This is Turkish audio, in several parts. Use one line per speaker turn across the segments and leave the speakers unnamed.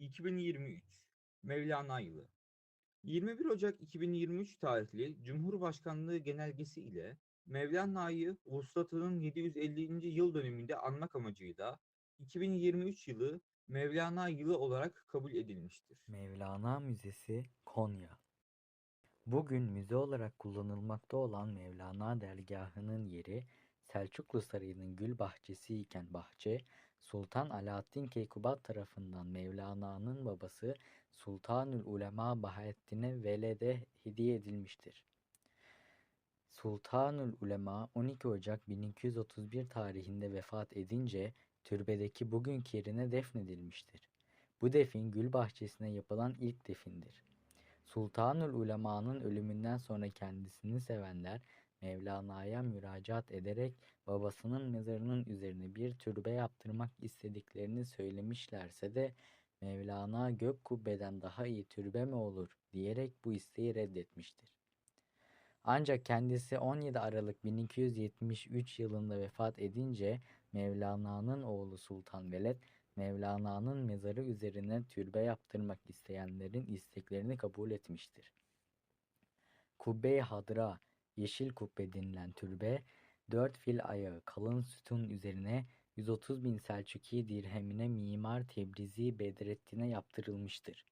2023 Mevlana Yılı 21 Ocak 2023 tarihli Cumhurbaşkanlığı genelgesi ile Mevlana'yı Vuslata'nın 750. yıl dönümünde anmak amacıyla 2023 yılı Mevlana Yılı olarak kabul edilmiştir.
Mevlana Müzesi Konya Bugün müze olarak kullanılmakta olan Mevlana dergahının yeri Selçuklu Sarayı'nın gül bahçesi iken bahçe, Sultan Alaaddin Keykubat tarafından Mevlana'nın babası Sultanül Ulema Bahattin'e velede hediye edilmiştir. Sultanül Ulema 12 Ocak 1231 tarihinde vefat edince türbedeki bugünkü yerine defnedilmiştir. Bu defin gül bahçesine yapılan ilk defindir. Sultanül Ulema'nın ölümünden sonra kendisini sevenler Mevlana'ya müracaat ederek babasının mezarının üzerine bir türbe yaptırmak istediklerini söylemişlerse de Mevlana gök kubbeden daha iyi türbe mi olur diyerek bu isteği reddetmiştir. Ancak kendisi 17 Aralık 1273 yılında vefat edince Mevlana'nın oğlu Sultan Veled Mevlana'nın mezarı üzerine türbe yaptırmak isteyenlerin isteklerini kabul etmiştir. Kubbe-i Hadra, yeşil kubbe denilen türbe, dört fil ayağı kalın sütun üzerine 130 bin Selçuki dirhemine mimar Tebrizi Bedrettin'e yaptırılmıştır.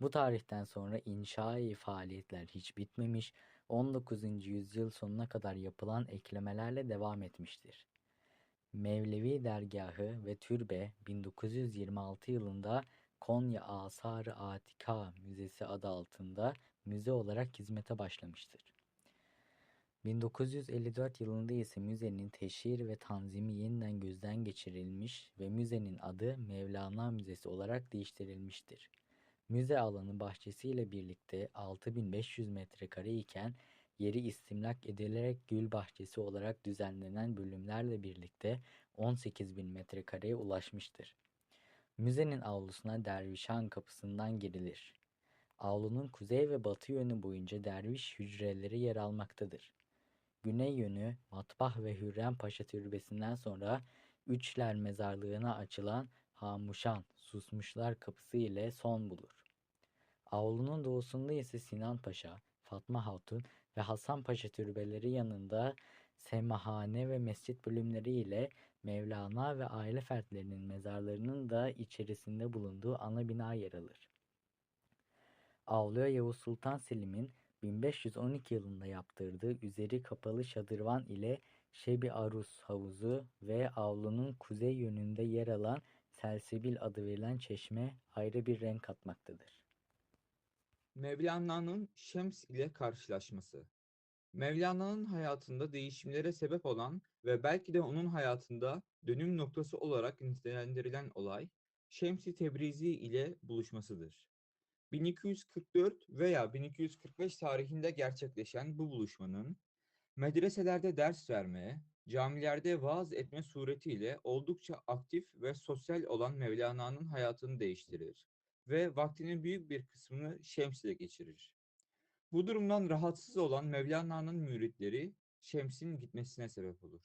Bu tarihten sonra inşai faaliyetler hiç bitmemiş, 19. yüzyıl sonuna kadar yapılan eklemelerle devam etmiştir. Mevlevi Dergahı ve Türbe 1926 yılında Konya Asar-ı Atika Müzesi adı altında müze olarak hizmete başlamıştır. 1954 yılında ise müzenin teşhir ve tanzimi yeniden gözden geçirilmiş ve müzenin adı Mevlana Müzesi olarak değiştirilmiştir. Müze alanı bahçesiyle birlikte 6500 metrekare iken yeri istimlak edilerek gül bahçesi olarak düzenlenen bölümlerle birlikte 18.000 metrekareye ulaşmıştır. Müzenin avlusuna Dervişhan kapısından girilir. Avlunun kuzey ve batı yönü boyunca derviş hücreleri yer almaktadır. Güney yönü Matbah ve Hürrem Paşa Türbesi'nden sonra Üçler Mezarlığı'na açılan Hamuşan, Susmuşlar Kapısı ile son bulur. Avlunun doğusunda ise Sinan Paşa, Fatma Hatun ve Hasan Paşa türbeleri yanında semahane ve mescit bölümleri ile Mevlana ve aile fertlerinin mezarlarının da içerisinde bulunduğu ana bina yer alır. Avluya Yavuz Sultan Selim'in 1512 yılında yaptırdığı üzeri kapalı şadırvan ile Şebi Arus havuzu ve avlunun kuzey yönünde yer alan Selsebil adı verilen çeşme ayrı bir renk katmaktadır.
Mevlana'nın Şems ile karşılaşması Mevlana'nın hayatında değişimlere sebep olan ve belki de onun hayatında dönüm noktası olarak nitelendirilen olay Şems-i Tebrizi ile buluşmasıdır. 1244 veya 1245 tarihinde gerçekleşen bu buluşmanın medreselerde ders verme, camilerde vaaz etme suretiyle oldukça aktif ve sosyal olan Mevlana'nın hayatını değiştirir ve vaktinin büyük bir kısmını Şems ile geçirir. Bu durumdan rahatsız olan Mevlana'nın müritleri Şems'in gitmesine sebep olur.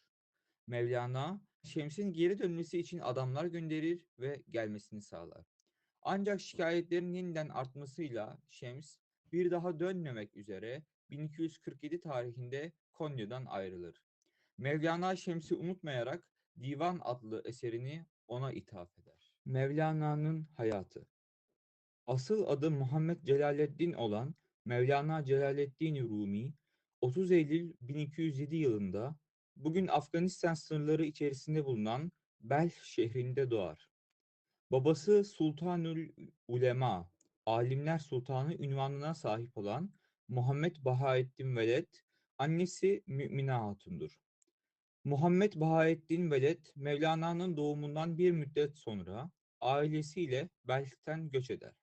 Mevlana, Şems'in geri dönmesi için adamlar gönderir ve gelmesini sağlar. Ancak şikayetlerin yeniden artmasıyla Şems bir daha dönmemek üzere 1247 tarihinde Konya'dan ayrılır. Mevlana Şems'i unutmayarak Divan adlı eserini ona ithaf eder. Mevlana'nın hayatı Asıl adı Muhammed Celaleddin olan Mevlana Celaleddin Rumi 30 Eylül 1207 yılında bugün Afganistan sınırları içerisinde bulunan Belh şehrinde doğar. Babası Sultanül Ulema, Alimler Sultanı ünvanına sahip olan Muhammed Bahaettin Veled, annesi Mümine Hatun'dur. Muhammed Bahaettin Veled, Mevlana'nın doğumundan bir müddet sonra ailesiyle Belh'ten göç eder.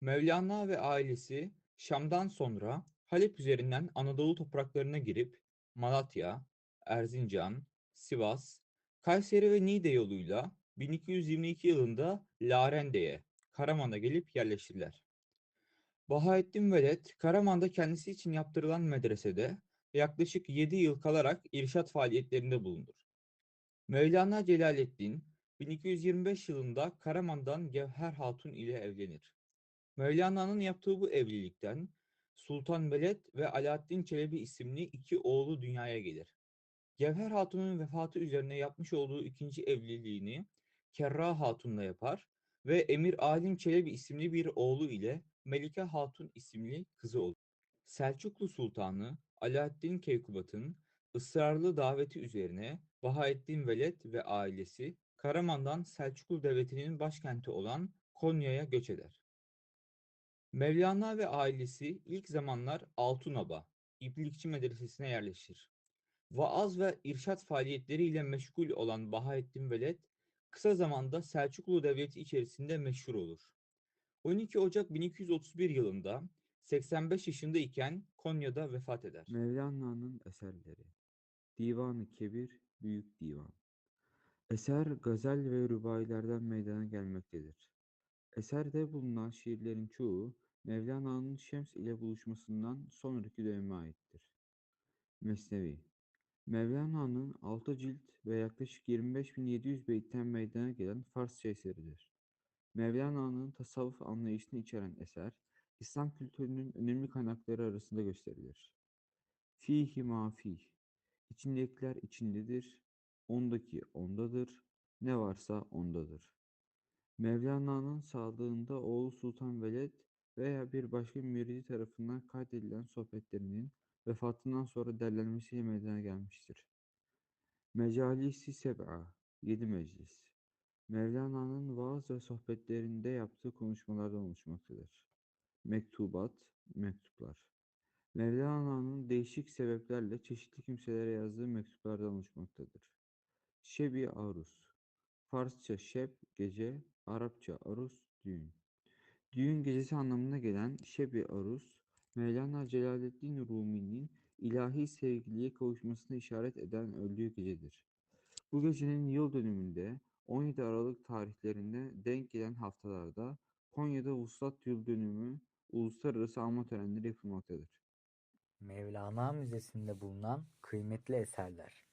Mevlana ve ailesi Şam'dan sonra Halep üzerinden Anadolu topraklarına girip Malatya, Erzincan, Sivas, Kayseri ve Niğde yoluyla 1222 yılında Larende'ye, Karaman'a gelip yerleşirler. Bahaettin Veled, Karaman'da kendisi için yaptırılan medresede yaklaşık 7 yıl kalarak irşat faaliyetlerinde bulunur. Mevlana Celaleddin, 1225 yılında Karaman'dan Gevher Hatun ile evlenir. Mevlana'nın yaptığı bu evlilikten Sultan Veled ve Alaaddin Çelebi isimli iki oğlu dünyaya gelir. Gevher Hatun'un vefatı üzerine yapmış olduğu ikinci evliliğini Kerra Hatun'la yapar ve Emir Alim Çelebi isimli bir oğlu ile Melike Hatun isimli kızı olur. Selçuklu Sultanı Alaaddin Keykubat'ın ısrarlı daveti üzerine Bahaettin Veled ve ailesi Karaman'dan Selçuklu Devleti'nin başkenti olan Konya'ya göç eder. Mevlana ve ailesi ilk zamanlar Altunaba, İplikçi Medresesi'ne yerleşir. Vaaz ve irşat faaliyetleriyle meşgul olan Bahaettin Veled, kısa zamanda Selçuklu Devleti içerisinde meşhur olur. 12 Ocak 1231 yılında 85 yaşında iken Konya'da vefat eder.
Mevlana'nın eserleri Divan-ı Kebir, Büyük Divan Eser gazel ve rubailerden meydana gelmektedir. Eserde bulunan şiirlerin çoğu Mevlana'nın Şems ile buluşmasından sonraki döneme aittir. Mesnevi Mevlana'nın 6 cilt ve yaklaşık 25.700 beytten meydana gelen Farsça eseridir. Mevlana'nın tasavvuf anlayışını içeren eser, İslam kültürünün önemli kaynakları arasında gösterilir. Fihi ma fih, içindekiler içindedir, ondaki ondadır, ne varsa ondadır. Mevlana'nın sağlığında oğlu Sultan Veled veya bir başka müridi tarafından kaydedilen sohbetlerinin vefatından sonra derlenmesiyle meydana gelmiştir. Mecalisi Seb'a, 7 meclis. Mevlana'nın vaaz ve sohbetlerinde yaptığı konuşmalardan oluşmaktadır. Mektubat, mektuplar. Mevlana'nın değişik sebeplerle çeşitli kimselere yazdığı mektuplardan oluşmaktadır. Şebi Arus. Farsça şeb, gece, Arapça arus, düğün. Düğün gecesi anlamına gelen Şebi Arus, Mevlana Celaleddin Rumi'nin ilahi sevgiliye kavuşmasına işaret eden öldüğü gecedir. Bu gecenin yıl dönümünde 17 Aralık tarihlerinde denk gelen haftalarda Konya'da Vuslat Yıl Dönümü uluslararası anma törenleri yapılmaktadır.
Mevlana Müzesi'nde bulunan kıymetli eserler.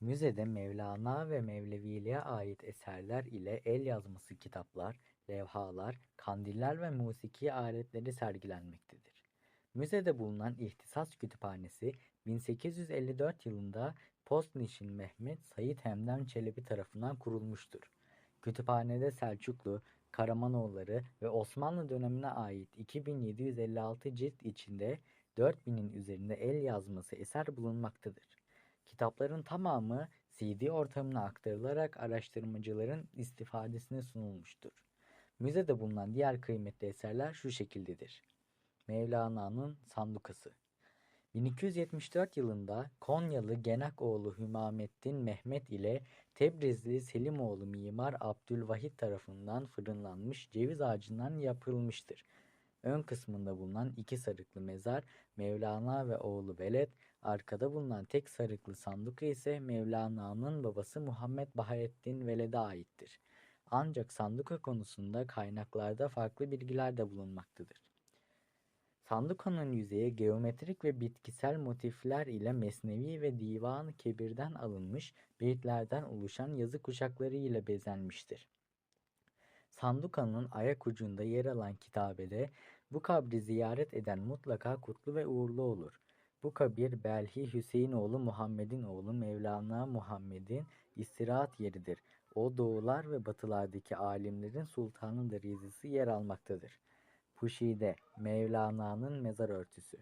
Müzede Mevlana ve Mevleviliğe ait eserler ile el yazması kitaplar, levhalar, kandiller ve musiki aletleri sergilenmektedir. Müzede bulunan İhtisas Kütüphanesi 1854 yılında Postnişin Mehmet Said Hemdem Çelebi tarafından kurulmuştur. Kütüphanede Selçuklu, Karamanoğulları ve Osmanlı dönemine ait 2756 cilt içinde 4000'in üzerinde el yazması eser bulunmaktadır. Kitapların tamamı CD ortamına aktarılarak araştırmacıların istifadesine sunulmuştur. Müzede bulunan diğer kıymetli eserler şu şekildedir. Mevlana'nın Sandukası 1274 yılında Konyalı Genakoğlu Hümamettin Mehmet ile Tebrizli Selimoğlu mimar Abdülvahit tarafından fırınlanmış ceviz ağacından yapılmıştır. Ön kısmında bulunan iki sarıklı mezar Mevlana ve oğlu Veled, arkada bulunan tek sarıklı sanduka ise Mevlana'nın babası Muhammed Bahaettin Veled'e aittir. Ancak sanduka konusunda kaynaklarda farklı bilgiler de bulunmaktadır. Sandukanın yüzeyi geometrik ve bitkisel motifler ile Mesnevi ve Divan-ı Kebir'den alınmış beyitlerden oluşan yazı kuşakları ile bezenmiştir. Sandukanın ayak ucunda yer alan kitabede bu kabri ziyaret eden mutlaka kutlu ve uğurlu olur. Bu kabir Belhi Hüseyinoğlu Muhammed'in oğlu Mevlana Muhammed'in istirahat yeridir. O doğular ve batılardaki alimlerin sultanıdır yazısı yer almaktadır. Puşide Mevlana'nın mezar örtüsü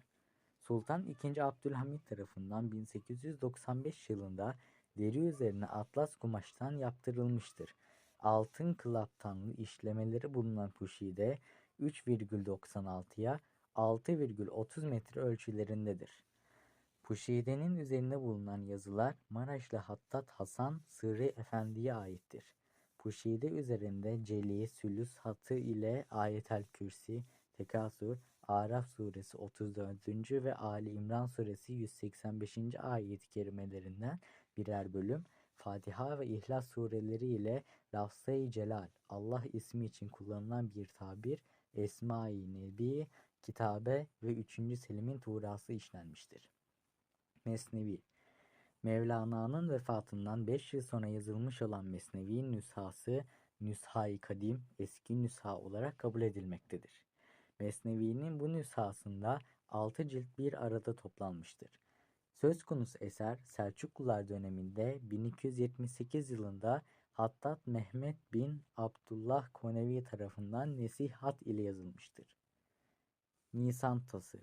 Sultan II. Abdülhamit tarafından 1895 yılında deri üzerine atlas kumaştan yaptırılmıştır. Altın klaptanlı işlemeleri bulunan puşide 3,96'ya 6,30 metre ölçülerindedir. Puşide'nin üzerinde bulunan yazılar Maraşlı Hattat Hasan Sırrı Efendi'ye aittir. Puşide üzerinde Celi, Sülüs Hatı ile Ayetel Kürsi, Tekasür, Araf suresi 34. ve Ali İmran suresi 185. ayet-i kerimelerinden birer bölüm, Fatiha ve İhlas sureleri ile Lafz-ı Celal, Allah ismi için kullanılan bir tabir, Esma-i Nebi, Kitabe ve 3. Selim'in Tuğrası işlenmiştir. Mesnevi Mevlana'nın vefatından 5 yıl sonra yazılmış olan Mesnevi nüshası Nüshâ-i Kadim eski nüsha olarak kabul edilmektedir. Mesnevi'nin bu nüshasında 6 cilt bir arada toplanmıştır. Söz konusu eser Selçuklular döneminde 1278 yılında Hattat Mehmet bin Abdullah Konevi tarafından nesihat ile yazılmıştır. Nisan Tası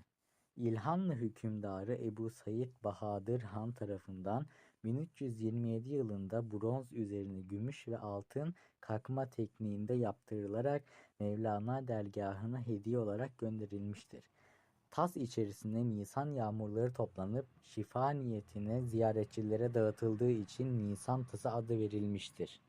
İlhanlı hükümdarı Ebu Said Bahadır Han tarafından 1327 yılında bronz üzerine gümüş ve altın kakma tekniğinde yaptırılarak Mevlana dergahına hediye olarak gönderilmiştir. Tas içerisinde Nisan yağmurları toplanıp şifa niyetine ziyaretçilere dağıtıldığı için Nisan tası adı verilmiştir.